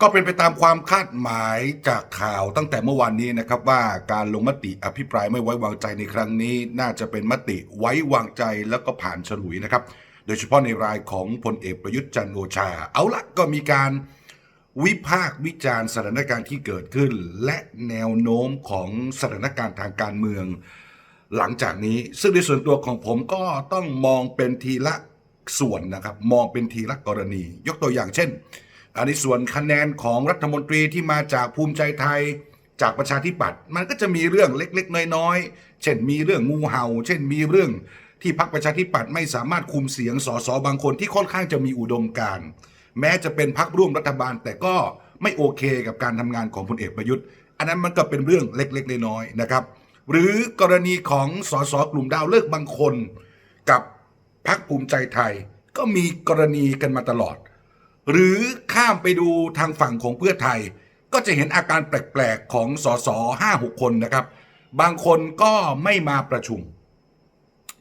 ก็เป็นไปตามความคาดหมายจากข่าวตั้งแต่เมื่อวานนี้นะครับว่าการลงมติอภิปรายไม่ไว้วางใจในครั้งนี้ น่าจะเป็นมติไว้วางใจแล้วก็ผ่านฉลุยนะครับ โดยเฉพาะในรายของพลเอกประยุทธ์จันโอชา เอาละก็มีการวิพากษ์วิจารณ์สถานการณ์ที่เกิดขึ้น และแนวโน้มของสถานการณ์ทางการเมือง หลังจากนี้ ซึ่งในส่วนตัวของผมก็ต้องมองเป็นทีละส่วนนะครับ มองเป็นทีละกรณี ยกตัวอย่างเช่น อันในส่วนคะแนนของรัฐมนตรีที่มาจากภูมิใจไทยจากประชาธิปัตย์มันก็จะมีเรื่องเล็ก ๆ น้อยๆ เช่นมีเรื่องงูเห่า เช่นมีเรื่องที่พรรคประชาธิปัตย์ไม่สามารถคุมเสียงสสบางคนที่ค่อนข้างจะมีอุดมการณ์แม้จะเป็นพรรคร่วมรัฐบาล แต่ก็ไม่โอเคกับการทำงานของพลเอกประยุทธ์ อันนั้นมันก็เป็นเรื่องเล็กๆน้อยๆนะครับ หรือกรณีของสสกลุ่มดาวเลิกบางคน กับพรรคภูมิใจไทย ก็มีกรณีกันมาตลอด หรือข้ามไปดูทางฝั่งของเพื่อไทย ก็จะเห็นอาการแปลกๆของสสห้าหกคนนะครับ บางคนก็ไม่มาประชุม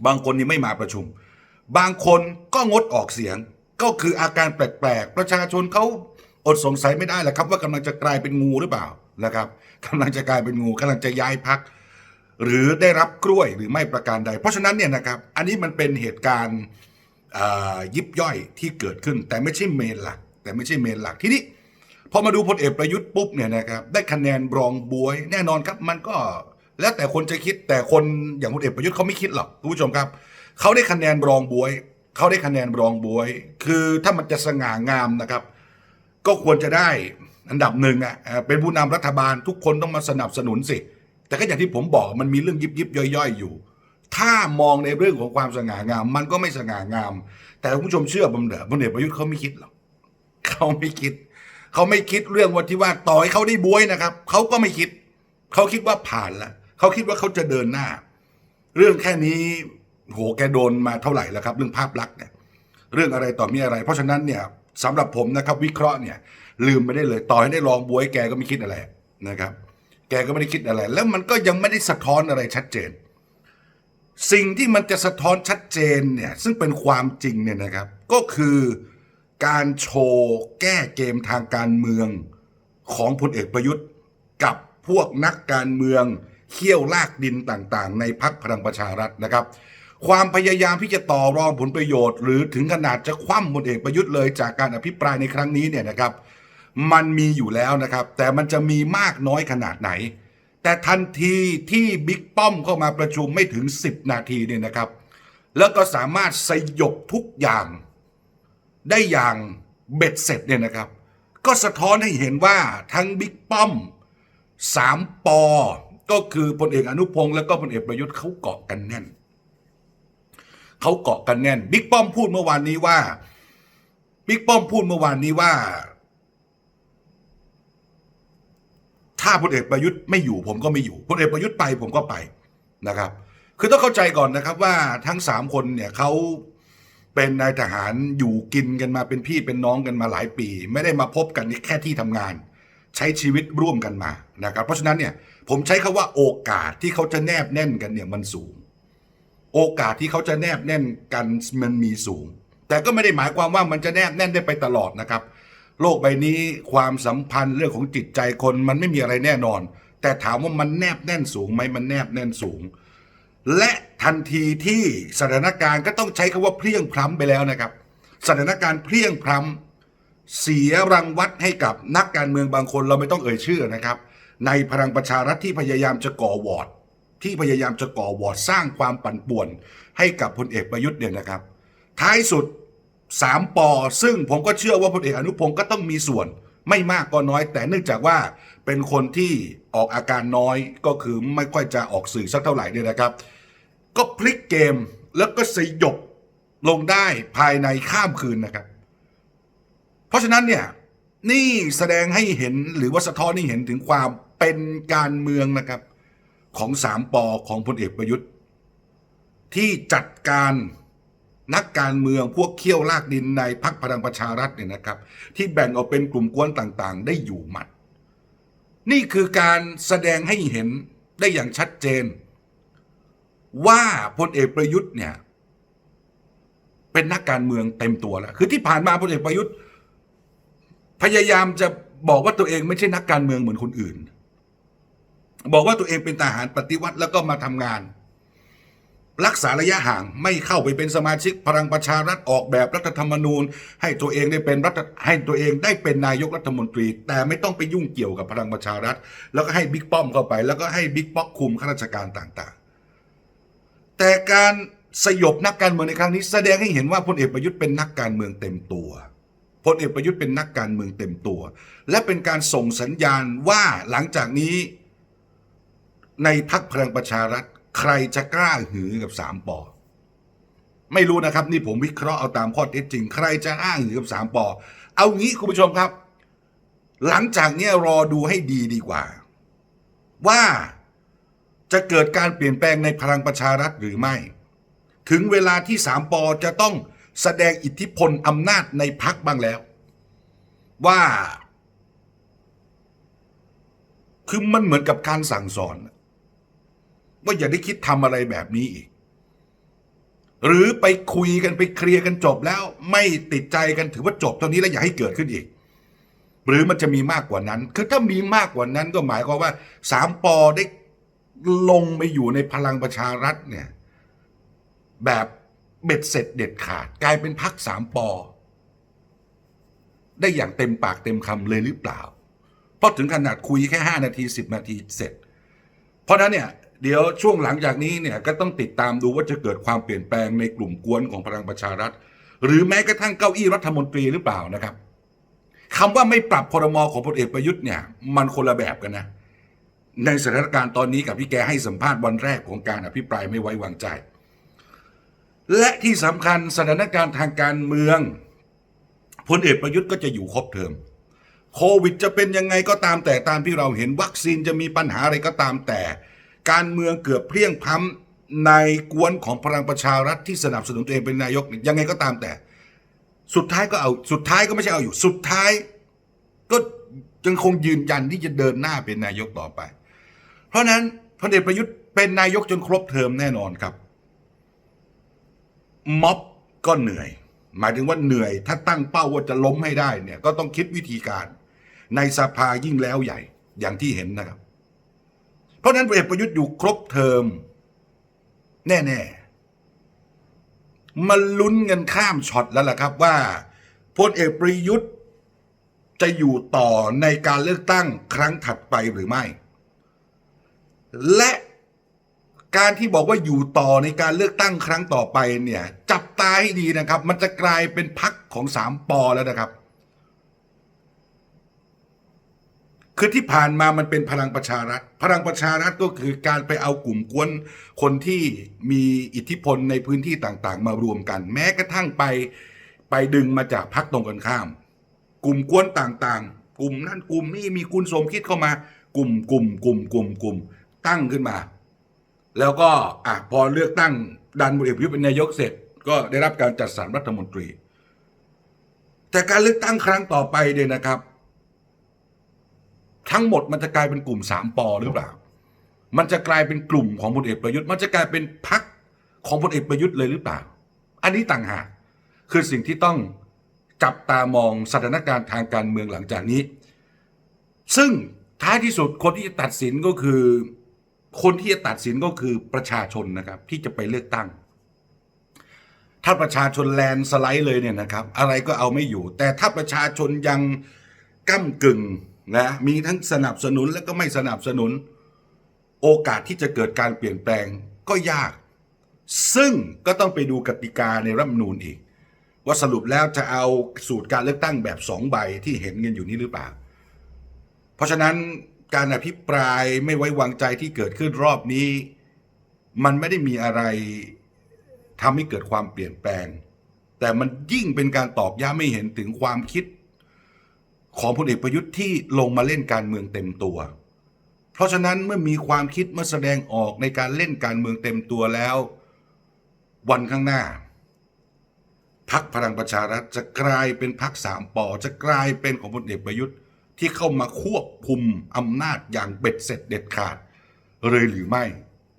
บางคนนี่ไม่มาประชุม บางคนก็งดออกเสียง ก็คืออาการแปลกๆ ประชาชนเขาอดสงสัยไม่ได้แหละครับ ว่ากำลังจะกลายเป็นงูหรือเปล่านะครับกำลังจะกลายเป็นงูกำลังจะย้ายพักหรือได้รับกล้วยหรือไม่ประการใด เพราะฉะนั้นเนี่ยนะครับ อันนี้มันเป็นเหตุการณ์ ยิบย่อยที่เกิดขึ้น แต่ไม่ใช่เมนหลัก แต่ไม่ใช่เมนหลักทีนี้พอมาดูพลเอกประยุทธ์ปุ๊บเนี่ยนะครับได้คะแนนรองบวย แน่นอนครับมันก็แล้วแต่คนจะคิดแต่คนอย่างพลเอกประยุทธ์เขาไม่คิดหรอกคุณผู้ชมครับเขาได้คะแนนรองบวยเขาได้คะแนนรองบวย คือถ้ามันจะสง่างามนะครับ ก็ควรจะได้อันดับหนึ่งอะเป็นผู้นำรัฐบาลทุกคนต้องมาสนับสนุนสิ แต่ก็อย่างที่ผมบอกมันมีเรื่องยิบยิบย่อยๆอยู่ ถ้ามองในเรื่องของความสง่างาม มันก็ไม่สง่างาม แต่คุณผู้ชมเชื่อผมเถอะพลเอกประยุทธ์เขาไม่คิดหรอกเขาไม่คิด เขาไม่คิดเรื่องว่าที่ว่าต่อให้เขาได้บวยนะครับเขาก็ไม่คิด เขาคิดว่าผ่านแล้วเขาคิดว่าเขาจะเดินหน้า เรื่องแค่นี้โหแกโดนมาเท่าไหร่แล้วครับ เรื่องภาพลักษณ์เนี่ย เรื่องอะไรต่อมีอะไร เพราะฉะนั้นเนี่ยสำหรับผมนะครับ วิเคราะห์เนี่ย ลืมไม่ได้เลยต่อให้ได้ลองบวยแกก็ไม่คิดอะไรนะครับ แกก็ไม่ได้คิดอะไร แล้วมันก็ยังไม่ได้สะท้อนอะไรชัดเจน สิ่งที่มันจะสะท้อนชัดเจนเนี่ยซึ่งเป็นความจริงเนี่ยนะครับ ก็คือการโชว์แก้เกมทางการเมืองของพลเอกประยุทธ์ กับพวกนักการเมืองเขี้ยวลากดินต่างๆ ในพักพลังประชารัฐนะครับ ความพยายามที่จะต่อรองผลประโยชน์ หรือถึงขนาดจะคว่ำพลเอกประยุทธ์เลยจากการอภิปรายในครั้งนี้เนี่ยนะครับ มันมีอยู่แล้วนะครับ แต่มันจะมีมากน้อยขนาดไหน แต่ทันทีที่บิ๊กป้อมเข้ามาประชุมไม่ถึง 10 นาทีเนี่ยนะครับ แล้วก็สามารถสยบทุกอย่าง ได้อย่างเบ็ดเสร็จเนี่ยนะครับ ก็สะท้อนให้เห็นว่าทั้งบิ๊กป้อมสามปอ ก็คือพลเอกอนุพงศ์แล้วก็พลเอกประยุทธ์เขาเกาะกันแน่นเขาเกาะกันแน่นบิ๊กป้อมพูดเมื่อวานนี้ว่าบิ๊กป้อมพูดเมื่อวานนี้ว่า ถ้าพลเอกประยุทธ์ไม่อยู่ผมก็ไม่อยู่พลเอกประยุทธ์ไปผมก็ไปนะครับ คือต้องเข้าใจก่อนนะครับว่าทั้งสามคนเนี่ยเขาเป็นนายทหารอยู่กินกันมาเป็นพี่เป็นน้องกันมาหลายปี ไม่ได้มาพบกันแค่ที่ทำงาน ใช้ชีวิตร่วมกันมานะครับ เพราะฉะนั้นเนี่ยผมใช้คาว่าโอกาสที่เขาจะแนบแน่นกันเนี่ยมันสูง โอกาสที่เขาจะแนบแน่นกันมันมีสูง แต่ก็ไม่ได้หมายความว่ามันจะแนบแน่นได้ไปตลอดนะครับ โลกใบนี้ความสัมพันธ์เรื่องของจิตใจคนมันไม่มีอะไรแน่นอน แต่ถามว่ามันแนบแน่นสูงไหมมันแนบแน่นสูง และทันทีที่สถานการณ์ก็ต้องใช้คำว่าเพลียงพล้ำไปแล้วนะครับ สถานการณ์เพลียงพล้ำเสียรังวัดให้กับนักการเมืองบางคนเราไม่ต้องเอ่ยชื่อนะครับ ในพลังประชารัฐที่พยายามจะก่อวอร์ดที่พยายามจะก่อวอร์ดสร้างความปั่นป่วน ให้กับพลเอกประยุทธ์เนี่ยนะครับ ท้ายสุด สามปอซึ่งผมก็เชื่อว่าพลเอกอนุพงศ์ก็ต้องมีส่วน ไม่มากก็น้อย แต่เนื่องจากว่าเป็นคนที่ออกอาการน้อยก็คือไม่ค่อยจะออกสื่อสักเท่าไหร่เนี่ยนะครับ ก็พลิกเกมแล้วก็สยบลงได้ภายในข้ามคืนนะครับ เพราะฉะนั้นเนี่ยนี่แสดงให้เห็นหรือว่าสะท้อนให้เห็นถึงความเป็นการเมืองนะครับ ของสามปอของพลเอกประยุทธ์ ที่จัดการ นักการเมืองพวกเขี้ยวลากดินในพักพลังประชารัฐเนี่ยนะครับ ที่แบ่งออกเป็นกลุ่มกวนต่างๆ ได้อยู่หมัด นี่คือการแสดงให้เห็นได้อย่างชัดเจน ว่าพลเอกประยุทธ์เนี่ย เป็นนักการเมืองเต็มตัวแล้ว คือที่ผ่านมาพลเอกประยุทธ์ พยายามจะบอกว่าตัวเองไม่ใช่นักการเมืองเหมือนคนอื่น บอกว่าตัวเองเป็นทหารปฏิวัติแล้วก็มาทำงาน รักษาระยะห่างไม่เข้าไปเป็นสมาชิกพลังประชารัฐออกแบบรัฐธรรมนูญ ให้ตัวเองได้เป็นรัฐให้ตัวเองได้เป็นนายกรัฐมนตรี แต่ไม่ต้องไปยุ่งเกี่ยวกับพลังประชารัฐ แล้วก็ให้บิ๊กป้อมเข้าไป แล้วก็ให้บิ๊กป๊อกคุมข้าราชการต่างๆ แต่การสยบนักการเมืองในครั้งนี้ แสดงให้เห็นว่าพลเอกประยุทธ์เป็นนักการเมืองเต็มตัวพลเอกประยุทธ์เป็นนักการเมืองเต็มตัว และเป็นการส่งสัญญาณว่าหลังจากนี้ ในพักพลังประชารัฐ ใครจะกล้าหือกับสามปอไม่รู้นะครับ นี่ผมวิเคราะห์เอาตามข้อเท็จจริง ใครจะอ้างหือกับสามปอเอางี้คุณผู้ชมครับ หลังจากเนี้ยรอดูให้ดีดีกว่า ว่าจะเกิดการเปลี่ยนแปลงในพลังประชารัฐหรือไม่ ถึงเวลาที่สามปอจะต้องแสดงอิทธิพลอำนาจในพักบ้างแล้ว ว่า คือมันเหมือนกับการสั่งสอน ว่าอย่าได้คิดทำอะไรแบบนี้อีก หรือไปคุยกันไปเคลียร์กันจบแล้วไม่ติดใจกันถือว่าจบเท่านี้แล้วอย่าให้เกิดขึ้นอีก หรือมันจะมีมากกว่านั้น คือถ้ามีมากกว่านั้นก็หมายความว่าสามปอได้ลงไปอยู่ในพลังประชารัฐเนี่ย แบบเบ็ดเสร็จเด็ดขาด กลายเป็นพักสามปอ ได้อย่างเต็มปากเต็มคำเลยหรือเปล่า เพราะถึงขนาดคุยแค่5นาที10นาทีเสร็จ เพราะฉะนั้นเนี่ย เดี๋ยวช่วงหลังจากนี้เนี่ยก็ต้องติดตามดูว่าจะเกิดความเปลี่ยนแปลงในกลุ่มกวนของพลังประชารัฐ หรือแม้กระทั่งเก้าอี้รัฐมนตรีหรือเปล่านะครับคำว่าไม่ปรับพรมของพลเอกประยุทธ์เนี่ยมันคนละแบบกันนะ ในสถานการณ์ตอนนี้กับที่แกให้สัมภาษณ์วันแรกของการอภิปรายไม่ไว้วางใจ และที่สำคัญสถานการณ์ทางการเมืองพลเอกประยุทธ์ก็จะอยู่ครบเทอมโควิดจะเป็นยังไงก็ตามแต่ตามที่เราเห็นวัคซีนจะมีปัญหาอะไรก็ตามแต่ การเมืองเกือบเพลียงพล้ำในกวนของพลังประชารัฐที่สนับสนุนตัวเองเป็นนายกยังไงก็ตามแต่ สุดท้ายก็เอาสุดท้ายก็ไม่ใช่เอาอยู่ สุดท้าย ก็ยังคงยืนยันที่จะเดินหน้าเป็นนายกต่อไป เพราะฉะนั้นพลเอกประยุทธ์เป็นนายกจนครบเทอมแน่นอนครับ ม็อบก็เหนื่อย หมายถึงว่าเหนื่อย ถ้าตั้งเป้าว่าจะล้มให้ได้เนี่ย ก็ต้องคิดวิธีการ ในสภายิ่งแล้วใหญ่อย่างที่เห็นนะครับ เพราะนั้นพลเอกประยุทธ์อยู่ครบเทอม แน่ๆมันลุ้นเงินข้ามช็อตแล้วล่ะครับว่าพลเอกประยุทธ์จะอยู่ต่อในการเลือกตั้งครั้งถัดไปหรือไม่ และการที่บอกว่าอยู่ต่อในการเลือกตั้งครั้งต่อไปเนี่ย จับตาให้ดีนะครับ มันจะกลายเป็นพักของสามปอแล้วนะครับ คือที่ผ่านมามันเป็นพลังประชารัฐ พลังประชารัฐก็คือการไปเอากลุ่มกวนคนที่มีอิทธิพลในพื้นที่ต่างๆ มารวมกัน แม้กระทั่งไปไปดึงมาจากพักตรงกันข้าม กลุ่มกวนต่างๆ กลุ่มนั่นกลุ่มนี้มีคุณสมคิดเข้ามากลุ่มกลุ่มกลุ่มกลุ่มกลุ่มตั้งขึ้นมา แล้วก็อะพอเลือกตั้งดันพลเอกประยุทธเป็นนายกเสร็จ ก็ได้รับการจัดสรรรัฐมนตรี แต่การเลือกตั้งครั้งต่อไปเนี่ยนะครับ ทั้งหมดมันจะกลายเป็นกลุ่มสามปอหรือเปล่า มันจะกลายเป็นกลุ่มของพลเอกประยุทธ์ มันจะกลายเป็นพักของพลเอกประยุทธ์เลยหรือเปล่า อันนี้ต่างหากคือสิ่งที่ต้องจับตามองสถานการณ์ทางการเมืองหลังจากนี้ ซึ่งท้ายที่สุดคนที่จะตัดสินก็คือ คนที่จะตัดสินก็คือประชาชนนะครับที่จะไปเลือกตั้ง ถ้าประชาชนแลนสไลด์เลยเนี่ยนะครับ อะไรก็เอาไม่อยู่ แต่ถ้าประชาชนยังก้ากึ่ง นะมีทั้งสนับสนุนและก็ไม่สนับสนุน โอกาสที่จะเกิดการเปลี่ยนแปลงก็ยาก ซึ่งก็ต้องไปดูกติกาในรัฐมนูญอีก ว่าสรุปแล้วจะเอาสูตรการเลือกตั้งแบบสองใบที่เห็นกันอยู่นี้หรือเปล่า เพราะฉะนั้นการอภิปรายไม่ไว้วางใจที่เกิดขึ้นรอบนี้ มันไม่ได้มีอะไรทำให้เกิดความเปลี่ยนแปลง แต่มันยิ่งเป็นการตอกย้ำไม่เห็นถึงความคิด ของพลเอกประยุทธ์ที่ลงมาเล่นการเมืองเต็มตัว เพราะฉะนั้นเมื่อมีความคิดเมื่อแสดงออกในการเล่นการเมืองเต็มตัวแล้ว วันข้างหน้าพักพลังประชารัฐจะกลายเป็นพักสามปอจะกลายเป็นของพลเอกประยุทธ์ที่เข้ามาควบคุมอำนาจอย่างเบ็ดเสร็จเด็ดขาด เลยหรือไม่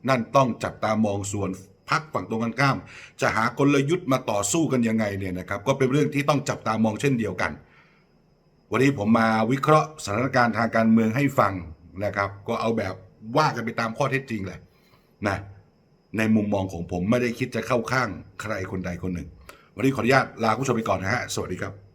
นั่นต้องจับตามองส่วนพักฝั่งตรงกันข้าม จะหากลยุทธ์มาต่อสู้กันยังไงเนี่ยนะครับ ก็เป็นเรื่องที่ต้องจับตามองเช่นเดียวกัน วันนี้ผมมาวิเคราะห์สถานการณ์ทางการเมืองให้ฟังนะครับ ก็เอาแบบว่ากันไปตามข้อเท็จจริงแหละนะในมุมมองของผมไม่ได้คิดจะเข้าข้างใครคนใดคนหนึ่ง วันนี้ขออนุญาตลาคุณผู้ชมไปก่อนนะฮะ สวัสดีครับ